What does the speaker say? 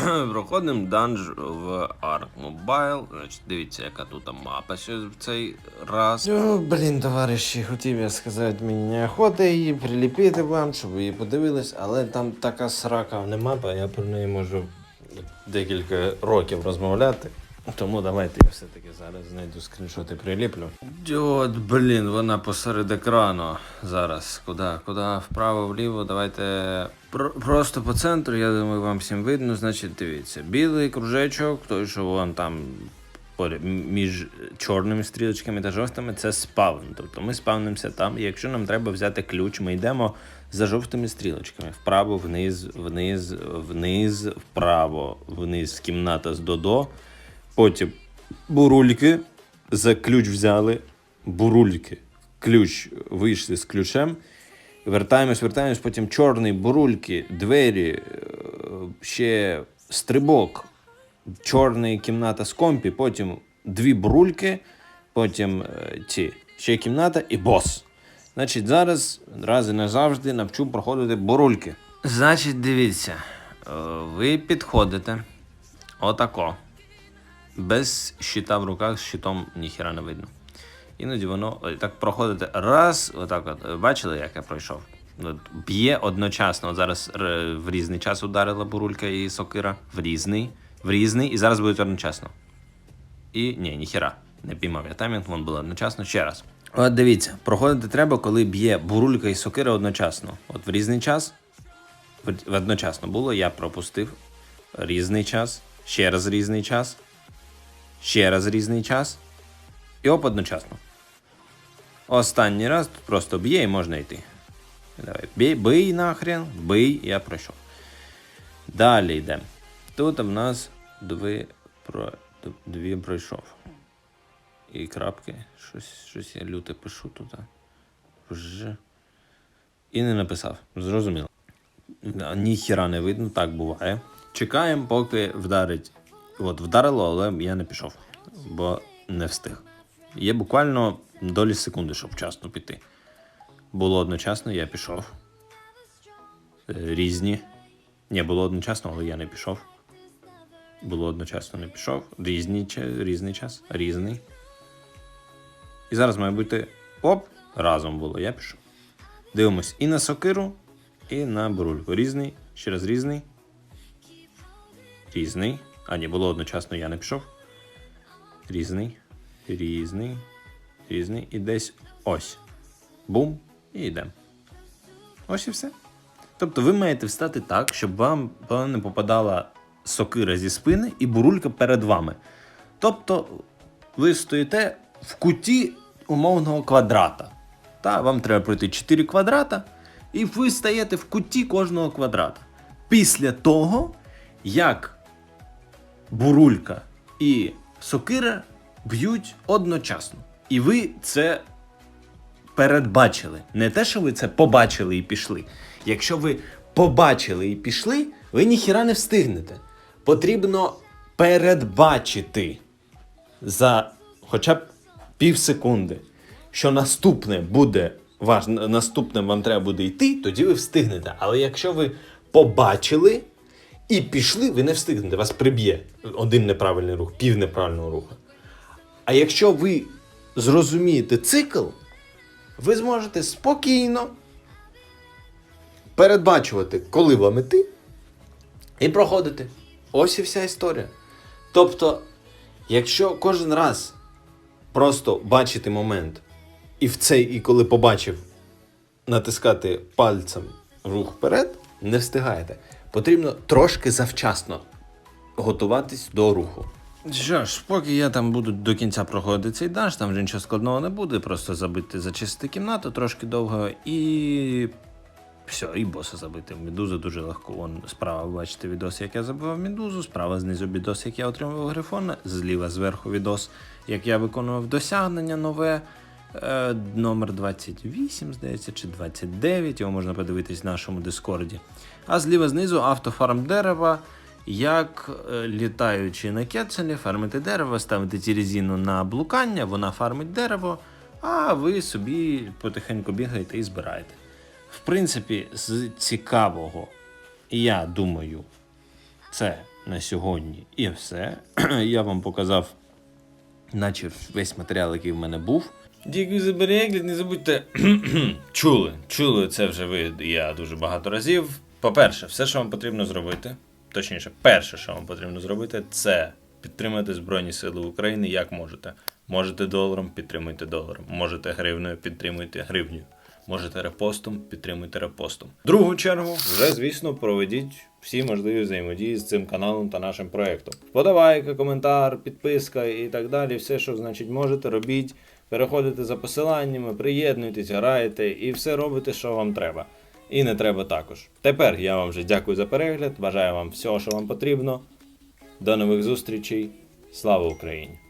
Проходимо данж в Ark Mobile. Значить, дивіться, яка тут мапа в цей раз. О, блін, товариші, хотів я сказати, мені неохота її приліпити вам, щоб ви її подивились, але там така срака не мапа, я про неї можу декілька років розмовляти. Тому давайте я все-таки зараз знайду скріншот і приліплю. От, блін, вона посеред екрану. Зараз. Куди? Куди? Вправо, вліво. Давайте. Про- просто по центру, я думаю, вам всім видно. Значить, дивіться. Білий кружечок, той, що вон там між чорними стрілочками та жовтими, це спавн. Тобто ми спавнимося там. І якщо нам треба взяти ключ, ми йдемо за жовтими стрілочками. Вправо, вниз, вниз, вниз, вправо, вниз, кімната з додо. Потім бурульки, за ключ взяли, бурульки, ключ вийшли з ключем. Вертаємось, вертаємось, потім чорний, бурульки, двері, е, ще стрибок, чорний кімната з компі, потім дві бурульки, потім е, ці, ще кімната і бос. Значить, зараз раз і назавжди навчу проходити бурульки. Значить, дивіться, е, ви підходите отако без щита в руках, з щитом ніхіра не видно. Іноді воно е, так проходите раз, отак от. е, Бачили, як я пройшов? Б'є одночасно. От зараз р- в різний час ударила бурулька і сокира. В різний, в різний, і зараз буде одночасно. І ні, ніхіра. Не піймав я таймінг, вон було одночасно. Ще раз. От дивіться, проходити треба, коли б'є бурулька і сокира одночасно. От в різний час, одночасно було, я пропустив. Різний час, ще раз різний час, ще раз різний час. І оп одночасно. Останній раз тут просто б'є і можна йти. Давай, бій, бий нахрен, бий, я пройшов. Далі йдемо. Тут в нас дві, про, дві пройшов. І крапки. Щось, щось я люте пишу тут. Вже. І не написав. Зрозуміло. Ніхіра не видно, так буває. Чекаємо, поки вдарить. От, вдарило, але я не пішов, бо не встиг. Є буквально долі секунди, щоб вчасно піти. Було одночасно, я пішов. Е, Різні. Ні, було одночасно, але я не пішов. Було одночасно, не пішов. Різні, різний час, різний. І зараз має бути оп, разом було, я пішов. Дивимось і на сокиру, і на бурульку. Різний, ще раз різний. Різний. А, ні, було одночасно, я не пішов. Різний, різний, різний. І десь ось. Бум, і йдемо. Ось і все. Тобто ви маєте встати так, щоб вам не попадала сокира зі спини і бурулька перед вами. Тобто ви стоїте в куті умовного квадрата. Та, вам треба пройти 4 квадрата, і ви стаєте в куті кожного квадрата. Після того, як бурулька і сокира б'ють одночасно. І ви це передбачили. Не те, що ви це побачили і пішли. Якщо ви побачили і пішли, ви ніхіра не встигнете. Потрібно передбачити за хоча б пів секунди, що наступне буде ваш, наступним вам треба буде йти, тоді ви встигнете. Але якщо ви побачили і пішли, ви не встигнете, вас приб'є один неправильний рух, пів неправильного руху. А якщо ви зрозумієте цикл, ви зможете спокійно передбачувати, коли вам іти, і проходити. Ось і вся історія. Тобто, якщо кожен раз просто бачити момент, і в цей, і коли побачив, натискати пальцем рух вперед, не встигаєте. Потрібно трошки завчасно готуватись до руху. Що ж, поки я там буду до кінця проходити цей данж, там вже нічого складного не буде, просто забити, зачистити кімнату трошки довго і. Все, і боса забити. Медузу дуже легко. Вон справа бачите відос, як я забивав медузу, справа знизу відос, як я отримував грифона, зліва зверху відос, як я виконував досягнення нове. Е, номер 28, здається, чи 29, його можна подивитись в нашому дискорді. А зліва знизу автофарм дерева, як е, літаючи на кетселі, фармити дерево, ставити ці резину на блукання, вона фармить дерево, а ви собі потихеньку бігаєте і збираєте. В принципі, з цікавого, я думаю, це на сьогодні і все. Я вам показав, наче весь матеріал, який в мене був. Дякую за не забудьте. чули, чули це вже ви, я дуже багато разів. По-перше, все, що вам потрібно зробити, точніше, перше, що вам потрібно зробити, це підтримати Збройні Сили України як можете. Можете доларом, підтримуйте доларом. Можете гривною, підтримуйте гривнею. Можете репостом, підтримуйте репостом. В другу чергу, вже, звісно, проведіть всі можливі взаємодії з цим каналом та нашим проєктом. Вподобайка, коментар, підписка і так далі. Все, що значить можете, робіть. Переходите за посиланнями, приєднуйтесь, граєте і все робите, що вам треба. І не треба також. Тепер я вам вже дякую за перегляд. Бажаю вам всього, що вам потрібно. До нових зустрічей. Слава Україні!